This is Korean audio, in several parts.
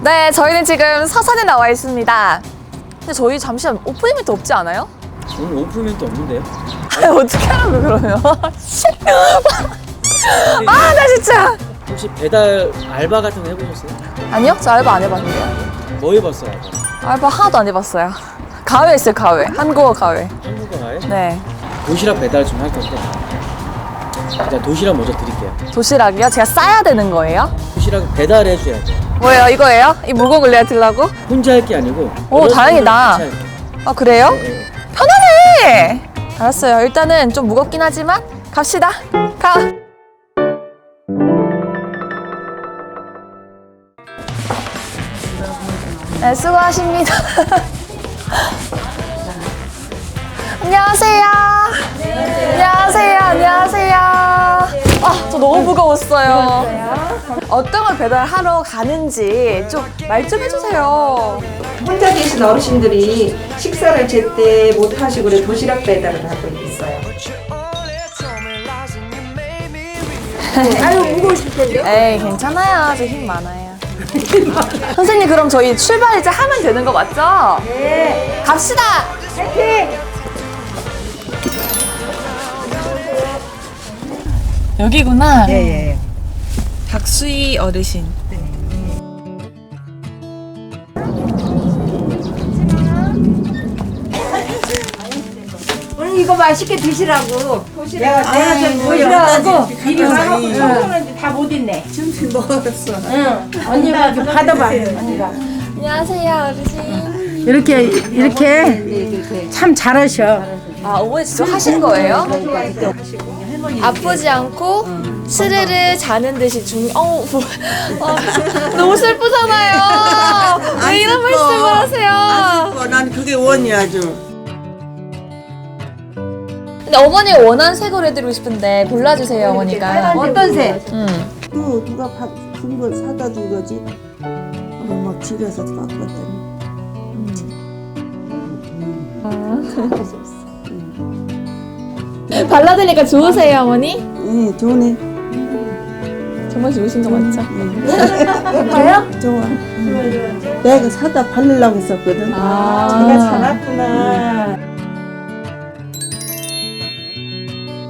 네, 저희는 지금 서산에 나와 있습니다. 근데 저희 잠시만 오픈 이벤트 없지 않아요? 오늘 오프닝도 없는데요? 아니, 어떻게 하라고 그러면? 아, 나 진짜. 혹시 배달 알바 같은 거 해보셨어요? 아니요, 저 알바 안 해봤는데요. 뭐 해봤어요? 알바? 알바 하나도 안 해봤어요. 가외 있어요, 가외. 한국어 가외. 한국어 가요? 네. 도시락 배달 좀 할 건데 일단 도시락 먼저 드릴게요 도시락이요? 제가 싸야 되는 거예요? 도시락 배달해 줘야 돼요 뭐예요, 이거예요? 이 무거운 걸 내가 들라고? 혼자 할 게 아니고 오, 여러분들 다행이다. 아, 그래요? 네, 네. 편하네! 알았어요. 일단은 좀 무겁긴 하지만 갑시다. 가! 네, 수고하십니다. 안녕하세요. 안녕하세요. 안녕하세요. 아, 저 너무 무거웠어요. 어떤 걸 배달하러 가는지 좀 말 좀 해주세요. 혼자 계신 어르신들이 식사를 제때 못 하시고 그래 도시락 배달을 하고 있어요. 아유 무거우실 텐데. 에이 괜찮아요 저 힘 많아요 선생님 그럼 저희 출발 이제 하면 되는 거 맞죠? 네 갑시다 여기구나 예, 예. 박수희 어르신 오늘 이거 맛있게 드시라고. 내가 내가 좀 보이라고. 미리 가고 청소는 다못 있네. 점심 먹었어. 응. 언니가 좀 받아봐. 언니가. 안녕하세요 어르신 이렇게 이렇게 참 잘하셔. 아 어머니 직접 하신 거예요? 아프지 않고 스르르 자는 듯이 중 어우 뭐, 아, 너무 슬프잖아요 왜 이런 말씀을 하세요 어, 난 그게 원이야 아주. 근데 어머니가 원하는 색으로 해드리고 싶은데 골라주세요 어머니가 어떤 새? 음. 또 누가 준걸 사다 준 거지? 어, 막 집에서 깎았더니. 발라드니까 좋으세요 어머니? 응, 좋네. 정말 좋으신 거 맞죠? 좋아요? 좋아. 응. 내가 사다 바르려고 했었거든. 아. 내가 잘났구나.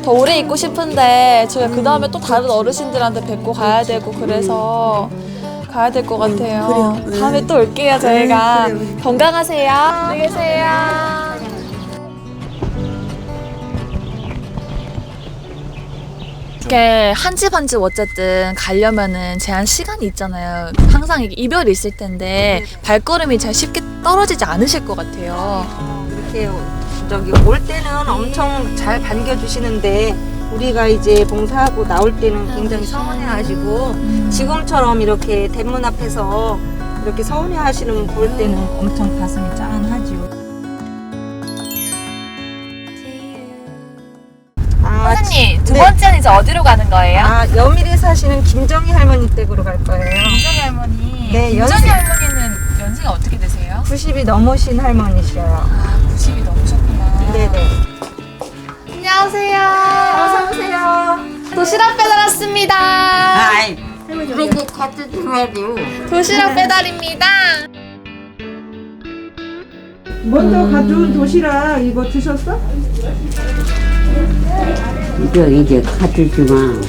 더 오래 있고 싶은데 저희가 그 다음에 또 다른 어르신들한테 뵙고 가야 되고 그래서 가야 될 것 같아요. 그래요. 네. 다음에 또 올게요 저희가. 네, 그래요. 건강하세요. 안녕히 계세요. 이렇게 한 집 한 집 어쨌든 가려면은 제한 시간이 있잖아요. 항상 이게 이별이 있을 텐데 발걸음이 잘 쉽게 떨어지지 않으실 것 같아요. 이렇게 저기 올 때는 엄청 잘 반겨주시는데 우리가 이제 봉사하고 나올 때는 굉장히 서운해하시고 지금처럼 이렇게 대문 앞에서 이렇게 서운해하시는 분볼 때는 엄청 가슴이 짠하죠. 아, 네. 번째는 이제 어디로 가는 거예요? 아 여밀에 사시는 김정희 할머니 댁으로 갈 거예요. 김정희 할머니. 네, 김정희 연세- 할머니는 연세가 어떻게 되세요? 90이 넘으신 할머니셔요. 아, 90이 넘으셨구나. 네네. 안녕하세요. 어서 오세요. 도시락 배달 왔습니다. 아이, 그렇게 같이 들어야죠. 도시락 배달입니다. 먼저 가져온 도시락 이거 드셨어? 이거 이제 가지지 마.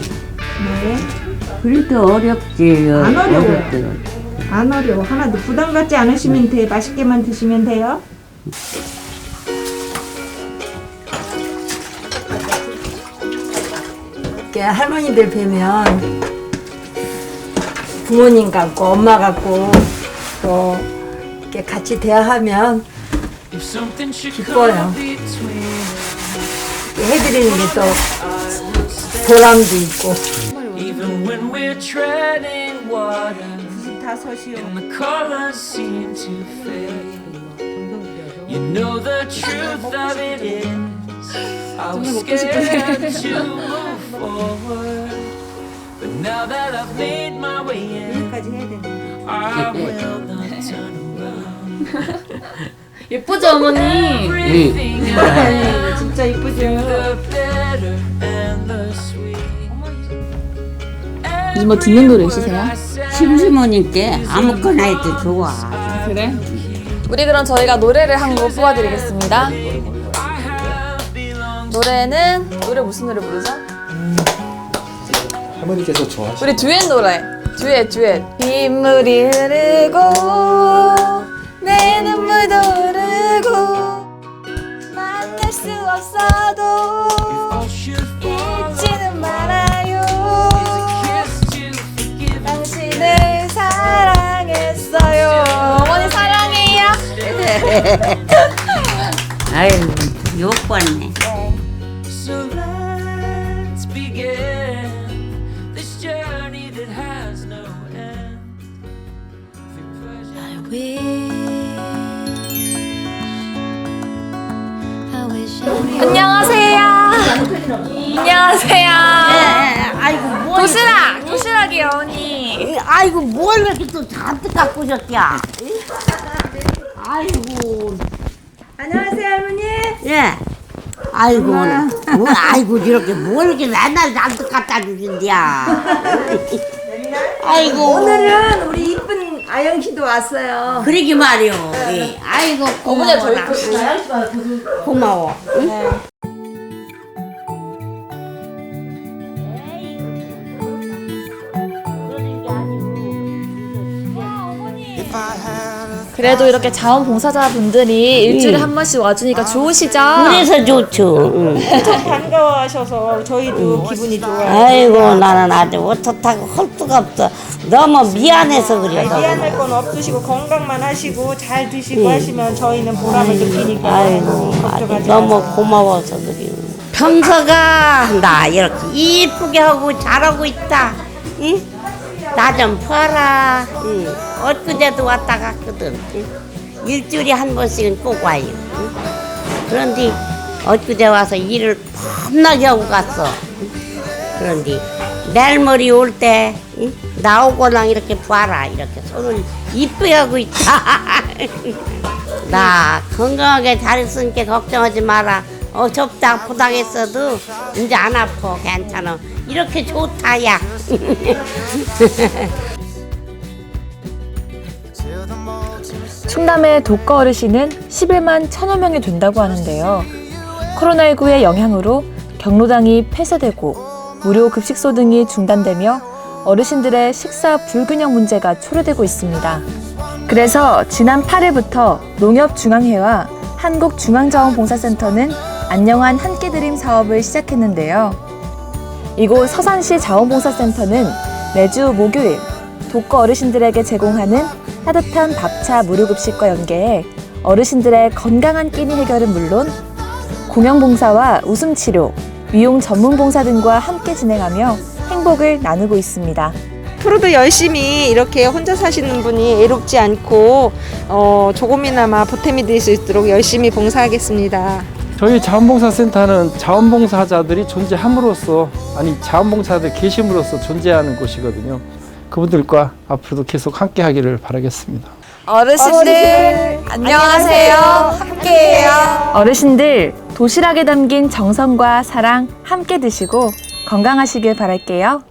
그래도 어렵지. 안 어려워요. 어렵더라고. 안 어려워. 하나도 부담 갖지 않으시면 돼. 맛있게만 드시면 돼요. 이렇게 할머니들 뵈면 부모님 같고 엄마 같고 또 이렇게 같이 대화하면 기뻐요. 이렇게 해드리는 게 또 보람도 있고. Even when we're treading water 다 서시오. and the colors seem to fade, you know the truth of it is I was scared to move forward, but now that I've made my way in, 까지 해야 되는데. 예쁘죠 어머니? Everything I 진짜 이쁘죠? 요즘 뭐 듣는 노래 있으세요? 심심하니까 아무거나 해도 좋아. 그래? 우리 그럼 저희가 노래를 한 곡 뽑아드리겠습니다. 노래는 노래 무슨 노래 부르죠? 할머니께서 좋아하시 우리 듀엣 노래. 듀엣 듀엣. 빗물이 흐르고 내 눈물도 흐르 고 만날 수 없어도 잊지는 말아요. 당신을 사랑했어요. 어머니 사랑해요. 아유, 욕받네. So 안녕하세요. 아이고 뭐 도시락, 도시락이요, 언니. 아이고 뭘 이렇게 또 잔뜩 갖고 오셨냐? 아이고 안녕하세요 할머니. 예. 아이고 뭐, 아이고 이렇게 뭘 이렇게 맨날 잔뜩 갖다 주신디야. 아이고 오늘은 우리 이쁜 아영 씨도 왔어요. 그러기 말이오. 예. 아이고 어머니가 저희 고마워라. 그- 고마워. 그래도 이렇게 자원봉사자분들이 일주일에 한 번씩 와주니까 좋으시죠? 그래서 좋죠. 응. 반가워하셔서 저희도 기분이 좋아요. 아이고 나는 아주 어떻다고 할 수가 없어. 너무 미안해서 그래. 미안할 건 없으시고 건강만 하시고 잘 드시고 하시면 저희는 보람을 느끼니까 아이고 아주 걱정하지 너무 마세요. 고마워서 그래요. 평서가 나 이렇게 이쁘게 하고 잘하고 있다. 응? 나 좀 봐라. 응. 엊그제도 왔다 갔거든. 응? 일주일에 한 번씩은 꼭 와요. 응? 그런데 엊그제 와서 일을 겁나게 하고 갔어. 응? 그런데 내일 머리 올 때 나오고랑 이렇게 봐라. 이렇게 손을 이쁘게 하고 있다. 나 건강하게 잘 있으니까 걱정하지 마라. 어, 접다 아프다 했어도 이제 안 아파. 괜찮아. 이렇게 좋다, 야. 충남의 독거 어르신은 11만 천여 명이 된다고 하는데요. 코로나19의 영향으로 경로당이 폐쇄되고 무료 급식소 등이 중단되며 어르신들의 식사 불균형 문제가 초래되고 있습니다. 그래서 지난 8일부터 농협중앙회와 한국중앙자원봉사센터는 안녕한 한끼 드림 사업을 시작했는데요. 이곳 서산시 자원봉사센터는 매주 목요일 독거 어르신들에게 제공하는 따뜻한 밥차 무료급식과 연계해 어르신들의 건강한 끼니 해결은 물론 공영봉사와 웃음치료, 미용 전문봉사 등과 함께 진행하며 행복을 나누고 있습니다. 앞으로도 열심히 이렇게 혼자 사시는 분이 애롭지 않고 어, 조금이나마 보탬이 될 수 있도록 열심히 봉사하겠습니다. 저희 자원봉사센터는 자원봉사자들이 존재함으로써 아니 자원봉사자들 계심으로써 존재하는 곳이거든요. 그분들과 앞으로도 계속 함께 하기를 바라겠습니다. 어르신들, 안녕하세요. 함께해요. 어르신들 도시락에 담긴 정성과 사랑 함께 드시고 건강하시길 바랄게요.